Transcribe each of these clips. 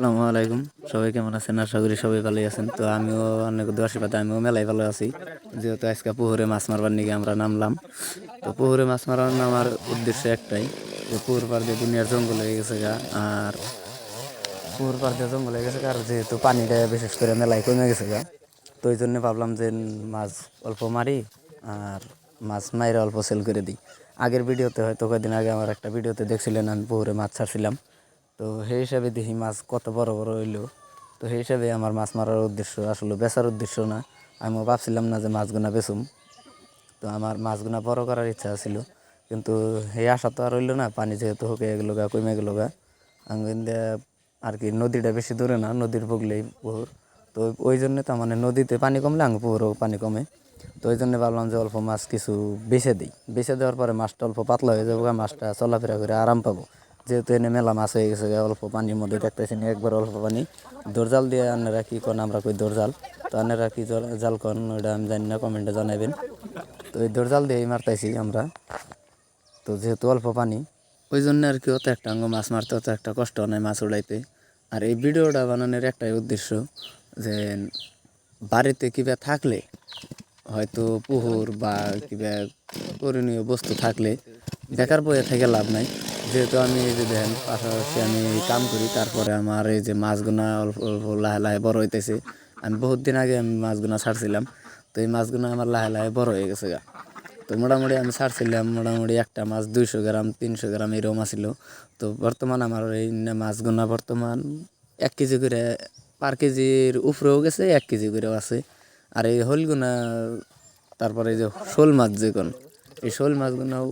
আসসালামু আলাইকুম। সবাই কেমন আছেন? আশা করি সবাই ভালোই আছেন। তো আমিও অনেক আশীর্বাদে, আমিও মেলায় ভালো আছি। যেহেতু আজকে পুকুরে মাছ মারবার নিয়ে আমরা নামলাম। তো পুকুরে মাছ মারার নামার উদ্দেশ্য একটাই যে পুকুর পার দিয়ে দুনিয়ার জঙ্গল হয়ে গেছে গা, আর পুকুর পার দিয়ে জঙ্গল হয়ে গেছে আর যেহেতু পানিটা বিশেষ করে মেলায় কমে গেছে গা, তো ওই জন্য ভাবলাম যে মাছ অল্প মারি, আর মাছ মাইরে অল্প সেল করে দিই। আগের ভিডিওতে হয়তো কয়েকদিন আগে আমার একটা ভিডিওতে দেখছিলেন, আমি পুকুরে মাছ ছাড়ছিলাম। তো সেই হিসাবে দেখি মাছ কত বড় বড় হইল। তো সেই হিসাবে আমার মাছ মারার উদ্দেশ্য আসলে বেচার উদ্দেশ্য না। আমিও ভাবছিলাম না যে মাছগুনা বেচুম। তো আমার মাছগুনা বড় করার ইচ্ছা ছিল কিন্তু সেই আশা তো আর রইল না, পানি যেহেতু হোকে গেলো গা কমে গেলো গা। আমি আর কি নদীটা বেশি দূরে না, নদীর বুগলেই পুকুর। তো ওই জন্য তো মানে নদীতে পানি কমলে আঙ্গ পুকুরও পানি কমে। তো ওই জন্য ভাবলাম যে অল্প মাছ কিছু বেছে দিই। বেছে দেওয়ার পরে মাছটা অল্প পাতলা হয়ে যাব মাছটা চলাফেরা করে আরাম পাবো। যেহেতু এনে মেলা মাছ হয়ে গেছে অল্প পানির মধ্যে দেখতেছি না, একবার অল্প পানি। দরজাল দিয়ে আনারা কী কন আমরা কই দরজাল তো আনারা কি জল- কন, ওইটা আমি জানি না, কমেন্টে জানাবেন তো এই দরজাল দিয়েই মারতেছি আমরা। তো যেহেতু অল্প পানি ওই জন্য আর কি অত একটা অঙ্গ মাছ মারতে অত একটা কষ্ট নেই মাছ উড়াইতে। আর এই ভিডিওটা বানানোর একটাই উদ্দেশ্য যে, বাড়িতে কিবা থাকলে, হয়তো পুহুর বা কিবা করণীয় বস্তু থাকলে, বেকার বইয়ে থেকে লাভ নাই। যেহেতু আমি এই যে দেখেন পাশাপাশি আমি কাম করি, তারপরে আমার এই যে মাছগুনা অল্প অল্প লাহে লাহে বড় হইতেছে। আমি বহুত দিন আগে আমি মাছগুনা ছাড়ছিলাম, তো এই মাছগুনা আমার লাহে লাহে বড় হয়ে গেছে গা। তো মোটামুটি আমি ছাড়ছিলাম মোটামুটি একটা মাছ দুইশো গ্রাম, তিনশো গ্রাম এরকম আসিল তো বর্তমান আমার এই মাছগুনা বর্তমান এক কেজি করে পার কেজির উপরেও গেছে, এক কেজি করেও আছে। আর এই হলগুনা, তারপরে এই যে শোল মাছ যে কোন এই শোল মাছগুনাও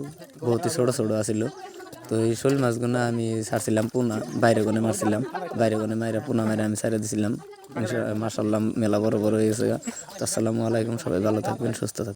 বহুতই ছোটো ছোটো আসিল তো এই শোল মাছগুলো আমি ছাড়ছিলাম পোনা, বাইরে গনে মারছিলাম। বাইরে গনে মাইরা পোনা মাইরা আমি ছেড়ে দিছিলাম। মাসাল্লাহ মেলা বড় বড় হয়ে গেছে গা। তো আসসালামু আলাইকুম, সবাই ভালো থাকবেন, সুস্থ থাকবেন।